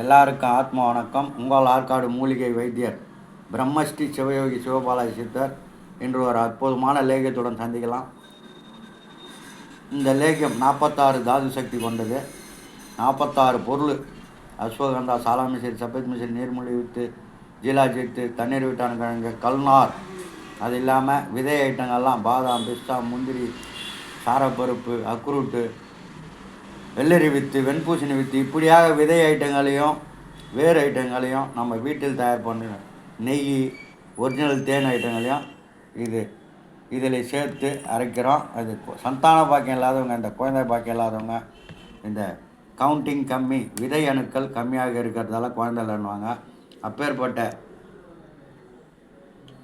எல்லாருக்கும் ஆத்ம வணக்கம். உங்கள் ஆற்காடு மூலிகை வைத்தியர் பிரம்மஸ்ரீ சிவயோகி சிவபாலாஜி சித்தர் இன்று ஒரு அற்புதமான லேகியத்துடன் சந்திக்கலாம். இந்த லேகியம் நாற்பத்தாறு தாது சக்தி கொண்டது. நாற்பத்தாறு பொருள். அஸ்வகந்தா சாலாமிசரி சபத் மிசரி நீர்மொழி வித்து ஜீலாஜித்து தண்ணீர் விட்டான் கிழங்கு கல்நார். அது இல்லாமல் விதை ஐட்டங்கள்லாம் பாதாம் பிஸ்தா முந்திரி சாரப்பருப்பு அக்ரூட்டு வெள்ளரி வித்து வெண்பூசணி வித்து இப்படியாக விதை ஐட்டங்களையும் வேறு ஐட்டங்களையும் நம்ம வீட்டில் தயார் பண்ண நெய் ஒரிஜினல் தேன் ஐட்டங்களையும் இது இதில் சேர்த்து அரைக்கிறோம். அது சந்தான பாக்கியம் இல்லாதவங்க இந்த குழந்தை பாக்கியம் இல்லாதவங்க இந்த கவுண்டிங் கம்மி விதை அணுக்கள் கம்மியாக இருக்கிறதால குழந்தை இல்லைன்னுவாங்க அப்பேற்பட்ட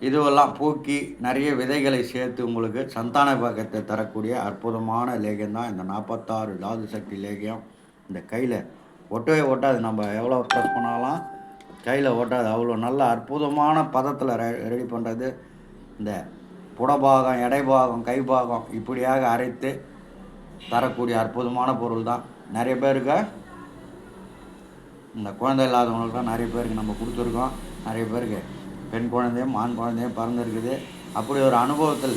இதுவெல்லாம் பூக்கி நிறைய விதைகளை சேர்த்து உங்களுக்கு சந்தான பக்கத்தை தரக்கூடிய அற்புதமான லேகியம் தான். இந்த நாற்பத்தாறு தாது சக்தி லேகியம் இந்த கையில் ஒட்டவே ஒட்டாது. நம்ம எவ்வளோ ப்ரெஸ் பண்ணாலும் கையில் ஒட்டாது. அவ்வளோ நல்ல அற்புதமான பதத்தில் ரெடி பண்ணுறது இந்த புடபாகம் எடைபாகம் கைபாகம் இப்படியாக அரைத்து தரக்கூடிய அற்புதமான பொருள் தான். நிறைய பேருக்கு இந்த குழந்தை இல்லாதவங்களுக்கு தான் நிறைய பேருக்கு நம்ம கொடுத்துருக்கோம். நிறைய பேருக்கு பெண் குழந்தையும் ஆண் குழந்தையும் பிறந்திருக்குது. அப்படி ஒரு அனுபவத்தில்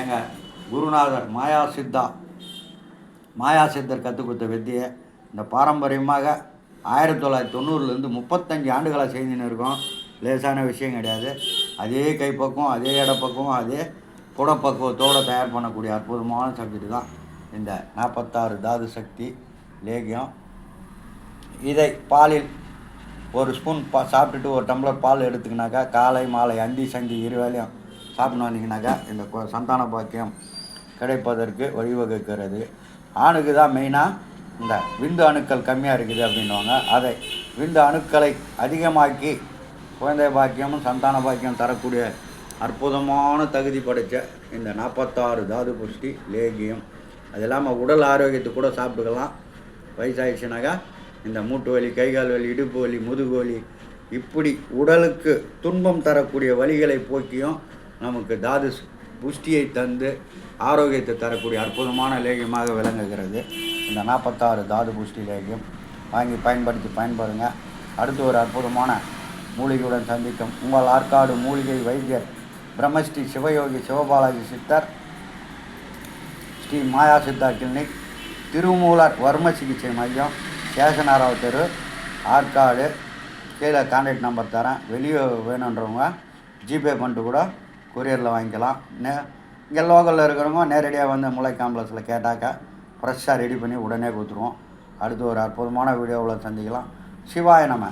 எங்கள் குருநாதர் மாயா சித்தா மாயா சித்தர் கற்றுக் கொடுத்த வித்தியை இந்த பாரம்பரியமாக ஆயிரத்தி தொள்ளாயிரத்தி தொண்ணூறுலேருந்து முப்பத்தஞ்சு ஆண்டுகளாக செய்துன்னு இருக்கோம். லேசான விஷயம் கிடையாது. அதே கைப்பக்குவம் அதே இடப்பக்கம் அதே புடப்பக்குவத்தோடு தயார் பண்ணக்கூடிய அற்புதமான சப்ஜெக்ட் தான் இந்த நாற்பத்தாறு தாது சக்தி லேகியம். இதை பாலில் ஒரு ஸ்பூன் பா சாப்பிட்டுட்டு ஒரு டம்ளர் பால் எடுத்துக்கினாக்கா காலை மாலை அந்தி சந்தி இரு வேலையும் சாப்பிட்டு வந்தீங்கன்னாக்கா இந்த சந்தான பாக்கியம் கிடைப்பதற்கு வழிவகுக்கிறது. ஆணுக்கு தான் மெயினாக இந்த விந்து அணுக்கள் கம்மியாக இருக்குது அப்படின்வாங்க அதை விந்து அணுக்களை அதிகமாக்கி குழந்தை பாக்கியமும் சந்தான பாக்கியம் தரக்கூடிய அற்புதமான தகுதி படைத்த இந்த நாற்பத்தாறு தாது புஷ்டி லேகியம். அது இல்லாமல் உடல் ஆரோக்கியத்துக்கு கூட சாப்பிட்டுக்கலாம். வயசாகிடுச்சுனாக்கா இந்த மூட்டு வலி கைகால் வலி இடுப்பு வலி முதுகு வலி இப்படி உடலுக்கு துன்பம் தரக்கூடிய வலிகளை போக்கியும் நமக்கு தாது புஷ்டியை தந்து ஆரோக்கியத்தை தரக்கூடிய அற்புதமான லேகியமாக விளங்குகிறது. இந்த நாற்பத்தாறு தாது புஷ்டி லேகியம். வாங்கி பயன்படுத்தி பயன்படுங்க. அடுத்து ஒரு அற்புதமான மூலிகையுடன் சந்திக்கும் உங்கள் ஆற்காடு மூலிகை வைத்தியர் பிரம்மஸ்ரீ சிவயோகி சிவபாலாஜி சித்தர் ஸ்ரீ மாயா சித்தா கிளினிக் திருமூலர் வர்ம சிகிச்சை மையம் சேஷனாராவ் தெரு. ஆற்காடு. கீழே கான்டாக்ட் நம்பர் தரேன். வெளியே வேணுன்றவங்க ஜிபே பண்ணிட்டு கூட கொரியரில் வாங்கிக்கலாம். நே இங்கே லோக்கலில் இருக்கிறவங்க நேரடியாக வந்து முளை காம்ப்ளெக்ஸில் கேட்டாக்கா ஃப்ரெஷ்ஷாக ரெடி பண்ணி உடனே கொடுத்துருவோம். அடுத்து ஒரு அற்புதமான வீடியோவில் சந்திக்கலாம். சிவாய நம்ம